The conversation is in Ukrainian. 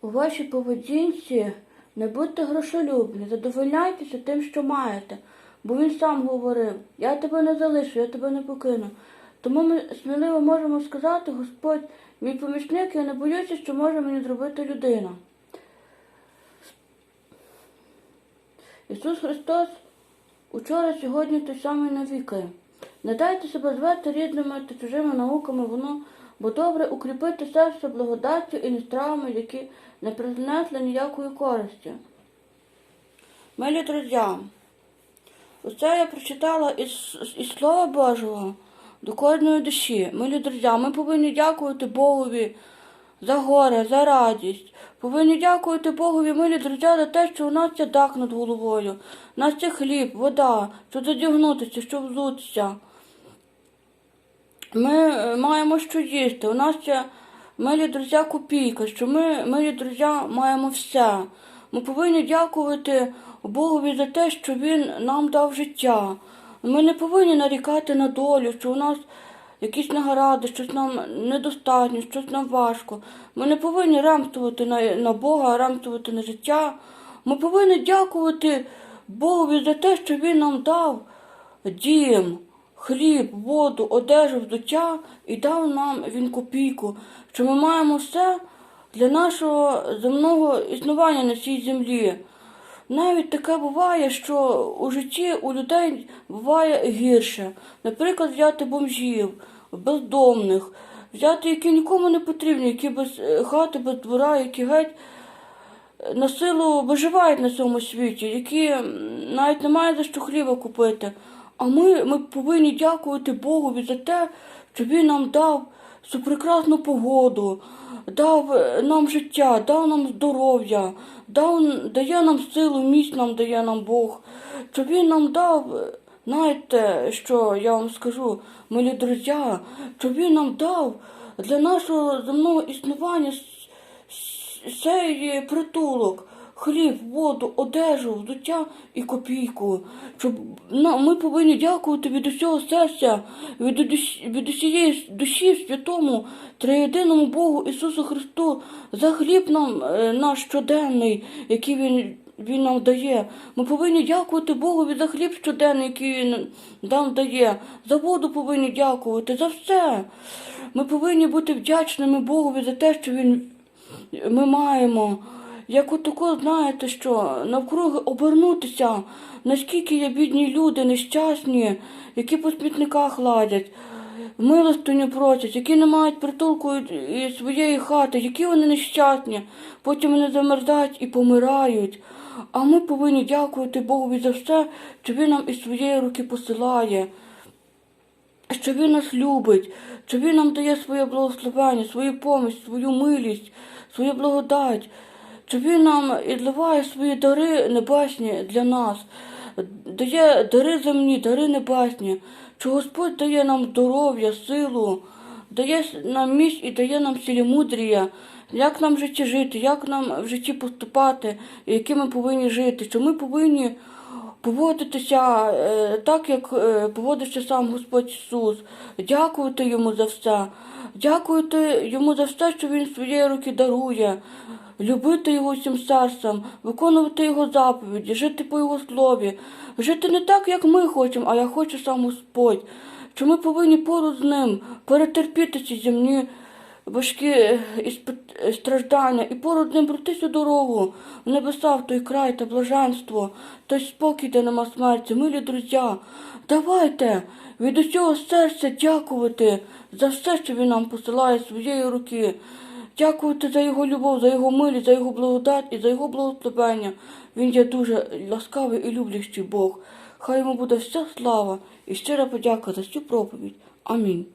У вашій поведінці не будьте грошолюбні, задовольняйтеся тим, що маєте. Бо він сам говорив, я тебе не залишу, я тебе не покину. Тому ми сміливо можемо сказати, Господь, мій помічник, я не боюся, що може мені зробити людина. Ісус Христос учора, сьогодні той самий навіки. Не дайте себе звати рідними та чужими науками, воно, бо добре укріпити серце благодаттю і не стравами, які не принесли ніякої користі. Милі друзі, оце я прочитала із, із Слова Божого до кожної душі. Милі друзі, ми повинні дякувати Богові за горе, за радість. Повинні дякувати Богові, милі друзі, за те, що у нас є дах над головою, у нас є хліб, вода, щоб задягнутися, щоб взутися. Ми е, маємо що їсти. У нас є, милі друзі, копійка, що ми, милі друзі, маємо все. Ми повинні дякувати Богові за те, що Він нам дав життя. Ми не повинні нарікати на долю, що у нас якісь негаради, щось нам недостатньо, щось нам важко. Ми не повинні ремствувати на, на Бога, ремствувати на життя. Ми повинні дякувати Богові за те, що Він нам дав дім, хліб, воду, одежу, взуття і дав нам він копійку, що ми маємо все для нашого земного існування на цій землі. Навіть таке буває, що у житті у людей буває гірше. Наприклад, взяти бомжів, бездомних, взяти, які нікому не потрібні, які без е, хати, без двора, які геть на силу виживають на цьому світі, які навіть не мають за що хліба купити. А ми, ми повинні дякувати Богові за те, що Він нам дав цю прекрасну погоду, дав е, нам життя, дав нам здоров'я, дав, дає нам силу, міць нам дає нам Бог, що Він нам дав. е, Знаєте, що я вам скажу, милі друзі, що він нам дав для нашого земного існування цей притулок, хліб, воду, одежу, взуття і копійку. Щоб на- ми повинні дякувати від усього серця, від, від усієї душі святому, триєдиному Богу Ісусу Христу за хліб нам е, наш щоденний, який Він він нам дає. Ми повинні дякувати Богові за хліб щоденний, який Він нам дає. За воду повинні дякувати, за все. Ми повинні бути вдячними Богові за те, що Він ми маємо. Як отако, знаєте, що навкруги обернутися, наскільки є бідні люди, нещасні, які по смітниках ладять, милостиню просять, які не мають притулку і своєї хати, які вони нещасні, потім вони замерзають і помирають. А ми повинні дякувати Богові за все, що Він нам із своєї руки посилає що він нас любить, що він нам дає своє благословення, свою помість, свою милість, свою благодать, що він нам і зливає свої дари небесні для нас, дає дари земні, дари небесні, що Господь дає нам здоров'я, силу, дає нам міць і дає нам цілімудрія, як нам в житті жити, як нам в житті поступати, і яким ми повинні жити, що ми повинні поводитися е, так, як е, поводиться сам Господь Ісус, дякувати йому за все, дякувати йому за все, що Він своєї руки дарує, любити його всім серцем, виконувати його заповіді, жити по його слові, жити не так, як ми хочемо, а як хоче сам Господь. Що ми повинні поруч з ним перетерпіти ці земні важкі е, е, страждання і поруч з ним пройти цю дорогу в небеса, в той край та блаженство, той спокій, де нема смерті. Милі друзі, давайте від усього серця дякувати за все, що він нам посилає своєї руки. Дякувати за його любов, за його милість, за його благодать і за його благословення. Він є дуже ласкавий і люблячий Бог. Хай йому буде вся слава і щира подяка за цю проповідь. Амінь.